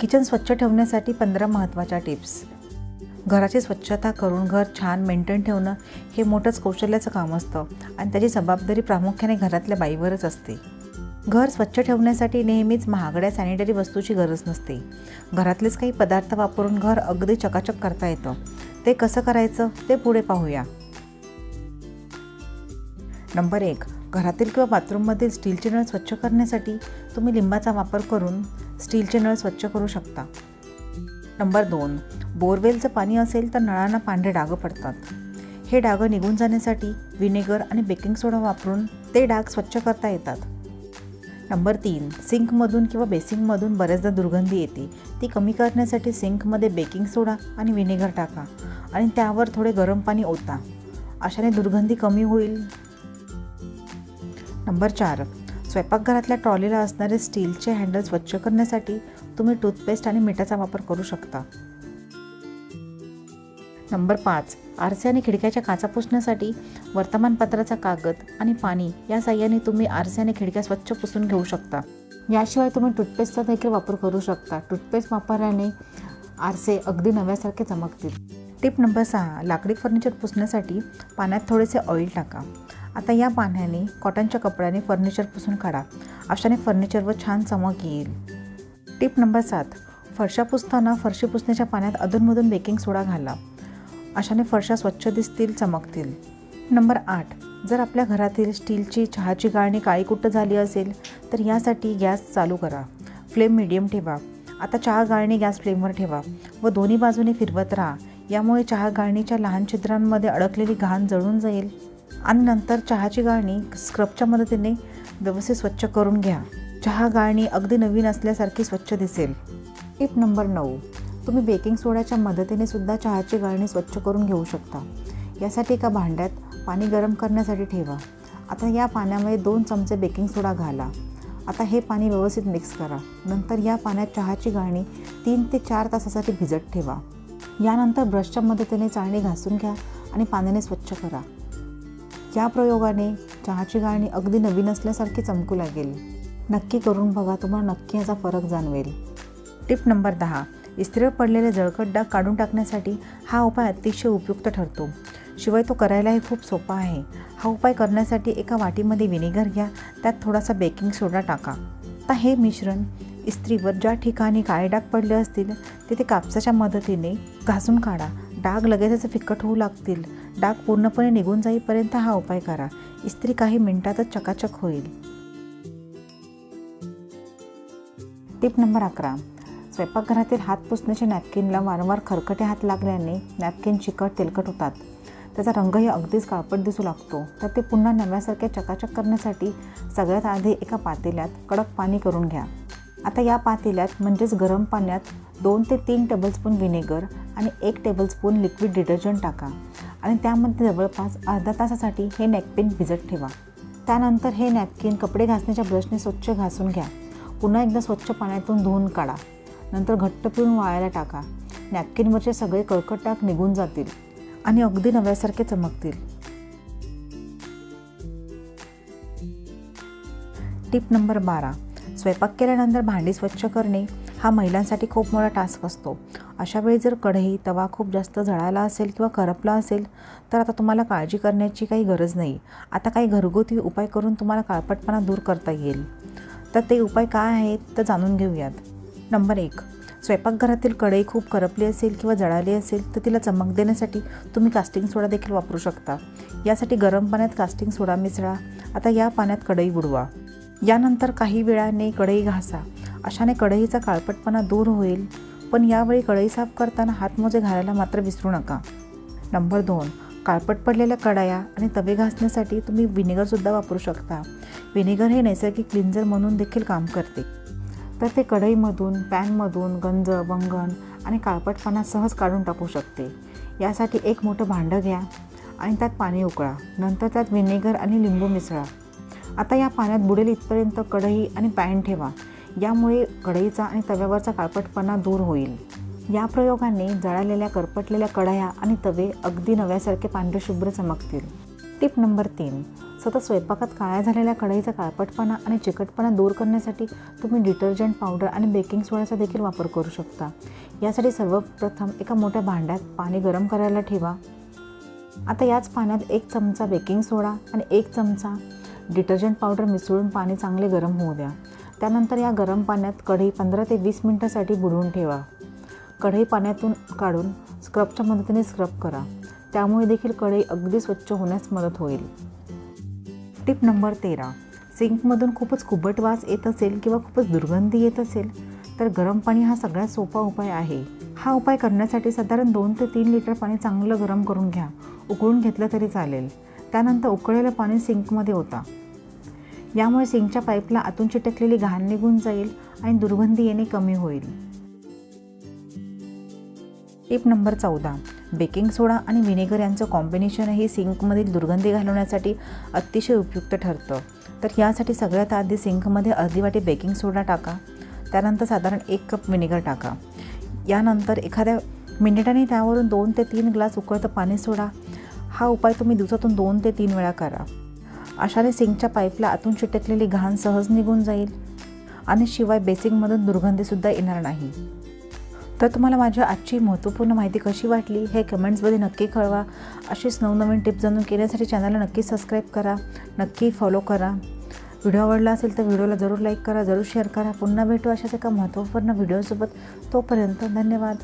Kitchen स्वच्छ ठेवण्यासाठी पंधरा महत्त्वाच्या टिप्स. घराची स्वच्छता करून घर छान मेंटेन ठेवणं हे मोठंच कौशल्याचं काम असतं आणि त्याची जबाबदारी प्रामुख्याने घरातल्या बाईवरच असते. घर स्वच्छ ठेवण्यासाठी नेहमीच महागड्या सॅनिटरी वस्तूची गरज नसते. घरातलेच काही पदार्थ वापरून घर अगदी चकाचक करता येतं. ते कसं करायचं ते पुढे पाहूया. नंबर एक घरातील किंवा बाथरूममधील स्टीलचे नळ स्वच्छ करण्यासाठी तुम्ही लिंबाचा वापर करून स्टीलचे नळ स्वच्छ करू शकता. नंबर दोन बोरवेलचं पाणी असेल तर नळांना पांढरे डाग पडतात. हे डाग निघून जाण्यासाठी विनेगर आणि बेकिंग सोडा वापरून ते डाग स्वच्छ करता येतात. नंबर तीन सिंकमधून किंवा बेसिंगमधून बऱ्याचदा दुर्गंधी येते. ती कमी करण्यासाठी सिंकमध्ये बेकिंग सोडा आणि विनेगर टाका आणि त्यावर थोडे गरम पाणी ओता. अशाने दुर्गंधी कमी होईल. नंबर चार स्वयंपाकघरातल्या ट्रॉलीला असणारे स्टीलचे हँडल स्वच्छ करण्यासाठी तुम्ही टूथपेस्ट आणि मिठाचा वापर करू शकता. नंबर पाच आरसे आणि खिडक्याच्या काचा पुसण्यासाठी वर्तमानपत्राचा कागद आणि पाणी या साह्याने तुम्ही आरसे आणि खिडक्या स्वच्छ पुसून घेऊ शकता. याशिवाय तुम्ही टूथपेस्टचा देखील वापर करू शकता. टूथपेस्ट वापरल्याने आरसे अगदी नव्यासारखे चमकतील. टिप नंबर सहा लाकडी फर्निचर पुसण्यासाठी पाण्यात थोडेसे ऑइल टाका. आता या पाण्याने कॉटनच्या कपड्याने फर्निचर पुसून काढा. अशाने फर्निचरवर छान चमक येईल. टिप नंबर सात. फरशा पुसताना फरशी पुसण्याच्या पाण्यात अधूनमधून बेकिंग सोडा घाला. अशाने फरशा स्वच्छ दिसतील चमकतील. नंबर आठ. जर आपल्या घरातील स्टीलची चहाची गाळणी काळीकुट्ट झाली असेल तर यासाठी गॅस चालू करा. फ्लेम मिडियम ठेवा. आता चहा गाळणी गॅस फ्लेमवर ठेवा व दोन्ही बाजूने फिरवत राहा. यामुळे चहा गाळणीच्या लहान छिद्रांमध्ये अडकलेली घाण जळून जाईल. आणि नंतर चहाची गाळणी स्क्रबच्या मदतीने व्यवस्थित स्वच्छ करून घ्या. चहा गाळणी अगदी नवीन असल्यासारखी स्वच्छ दिसेल. टिप नंबर नऊ. तुम्ही बेकिंग सोड्याच्या मदतीने सुद्धा चहाची गाळणी स्वच्छ करून घेऊ शकता. यासाठी एका भांड्यात पाणी गरम करण्यासाठी ठेवा. आता या पाण्यामध्ये दोन चमचे बेकिंग सोडा घाला. आता हे पाणी व्यवस्थित मिक्स करा. नंतर या पाण्यात चहाची गाळणी तीन ते चार तासासाठी भिजत ठेवा. यानंतर ब्रशच्या मदतीने चाळणी घासून घ्या आणि पाण्याने स्वच्छ करा. या प्रयोगाने चहाची गाळणी अगदी नवीन असल्यासारखी चमकू लागेल. नक्की करून बघा तुम्हाला नक्की याचा फरक जाणवेल. टिप नंबर दहा. इस्त्रीवर पडलेले जळकट डाग काढून टाकण्यासाठी हा उपाय अतिशय उपयुक्त ठरतो. शिवाय तो करायलाही खूप सोपा आहे. हा उपाय करण्यासाठी एका वाटीमध्ये विनेगर घ्या त्यात थोडासा बेकिंग सोडा टाका. आता हे मिश्रण इस्त्रीवर ज्या ठिकाणी काळे डाग पडले असतील तिथे कापसाच्या मदतीने घासून काढा. डाग लगेचच फिक्कट होऊ लागतील. डाग पूर्णपणे निघून जाईपर्यंत हा उपाय करा. इस्त्री काही मिनिटातच चकाचक होईल. टिप नंबर अकरा. स्वयंपाकघरातील हात पुसण्याच्या नॅपकिनला वारंवार खरकटे हात लागल्याने नॅपकिन चिकट तेलकट होतात. त्याचा रंगही अगदीच काळपट दिसू लागतो. तर ते पुन्हा नव्यासारखे चकाचक करण्यासाठी सगळ्यात आधी एका पातेल्यात कडक पाणी करून घ्या. आता या पातेल्यात म्हणजेच गरम पाण्यात दोन ते तीन टेबलस्पून विनेगर आणि एक टेबलस्पून लिक्विड डिटर्जंट टाका. आणि त्यामध्ये जवळपास अर्धा तासासाठी हे नॅपकिन भिजत ठेवा. त्यानंतर हे नॅपकिन कपडे घासण्याच्या ब्रशने स्वच्छ घासून घ्या. पुन्हा एकदा स्वच्छ पाण्यातून धुवून काढा. नंतर घट्ट पिळून वाळायला टाका. नॅपकिनवरचे सगळे कळकट निघून जातील आणि अगदी नव्यासारखे चमकतील. टिप नंबर बारा. स्वयंपाक केल्यानंतर भांडी स्वच्छ करणे हा महिलांसाठी खूप मोठा टास्क असतो. अशा वेळी जर कढई तवा खूप जास्त जळाला असेल किंवा करपला असेल तर आता तुम्हाला काळजी करण्याची काही गरज नाही. आता काही घरगुती उपाय करून तुम्हाला काळपटपणा दूर करता येईल. तर ते उपाय काय आहेत तर जाणून घेऊयात. नंबर एक स्वयंपाकघरातील कढई खूप करपली असेल किंवा जळाली असेल तर तिला चमक देण्यासाठी तुम्ही कास्टिंग सोडा देखील वापरू शकता. यासाठी गरम पाण्यात कास्टिंग सोडा मिसळा. आता या पाण्यात कढई बुडवा. यानंतर काही वेळाने कढई घासा. अशाने कढईचा काळपटपणा दूर होईल. पण यावेळी कढई साफ करताना हातमोजे घालायला मात्र विसरू नका. नंबर दोन. काळपट पडलेल्या कढाया आणि तवे घासण्यासाठी तुम्ही विनेगरसुद्धा वापरू शकता. विनेगर हे नैसर्गिक क्लिन्झर म्हणून देखील काम करते. तर ते कढईमधून पॅनमधून गंज वंगण आणि काळपटपणा सहज काढून टाकू शकते. यासाठी एक मोठं भांडं घ्या आणि त्यात पाणी उकळा. नंतर त्यात व्हिनेगर आणि लिंबू मिसळा. आता या पाण्यात बुडेल इथपर्यंत कढई आणि पॅन ठेवा. यामुळे कढईचा आणि तव्यावरचा काळपटपणा दूर होईल. या प्रयोगाने जळालेल्या करपटलेल्या कढया आणि तवे अगदी नव्यासारखे पांढरे शुभ्र चमकतील. टिप नंबर तीन. सतत स्वयंपाकात काळ्या झालेल्या कढईचा काळपटपणा आणि चिकटपणा दूर करण्यासाठी तुम्ही डिटर्जंट पावडर आणि बेकिंग सोड्याचा देखील वापर करू शकता. यासाठी सर्वप्रथम एका मोठ्या भांड्यात पाणी गरम करायला ठेवा. आता याच पाण्यात एक चमचा बेकिंग सोडा आणि एक चमचा डिटर्जंट पावडर मिसळून पाणी चांगले गरम होऊ द्या. त्यानंतर या गरम पाण्यात कढई पंधरा ते वीस मिनटासाठी बुडवून ठेवा. कढई पाण्यातून काढून स्क्रबच्या मदतीने स्क्रब करा. त्यामुळे देखील कढई अगदी स्वच्छ होण्यास मदत होईल. टिप नंबर तेरा. सिंकमधून खूपच कुबट वास येत असेल किंवा खूपच दुर्गंधी येत असेल तर गरम पाणी हा सगळ्यात सोपा उपाय आहे. हा उपाय करण्यासाठी साधारण दोन ते तीन लिटर पाणी चांगलं गरम करून घ्या. उकळून घेतलं तरी चालेल. त्यानंतर उकळलेलं पाणी सिंकमध्ये होता यामुळे सिंकच्या पाईपला आतून चिटकलेली घाण निघून जाईल आणि दुर्गंधी येणे कमी होईल. टिप नंबर चौदा. बेकिंग सोडा आणि विनेगर यांचं कॉम्बिनेशनही सिंकमधील दुर्गंधी घालवण्यासाठी अतिशय उपयुक्त ठरतं. तर यासाठी सगळ्यात आधी सिंकमध्ये अर्धी वाटी बेकिंग सोडा टाका. त्यानंतर साधारण एक कप विनेगर टाका. यानंतर एखाद्या मिनिटाने त्यावरून दोन ते तीन ग्लास उकळतं पाणी सोडा. हा उपाय तुम्ही दिवसातून दोन ते तीन वेळा करा. अशाने सिंकच्या पाईपला आतून चिटकलेली घाण सहज निघून जाईल आणि शिवाय बेसिंगमधून दुर्गंधीसुद्धा येणार नाही. तर तुम्हाला माझी आजची महत्त्वपूर्ण माहिती कशी वाटली हे कमेंट्समध्ये नक्की कळवा. अशीच नवनवीन टिप्स जाणून घेण्यासाठी चॅनलला नक्की सबस्क्राईब करा नक्की फॉलो करा. व्हिडिओ आवडला असेल तर व्हिडिओला जरूर लाईक करा जरूर शेअर करा. पुन्हा भेटू अशाच एका महत्त्वपूर्ण व्हिडिओसोबत. तोपर्यंत धन्यवाद.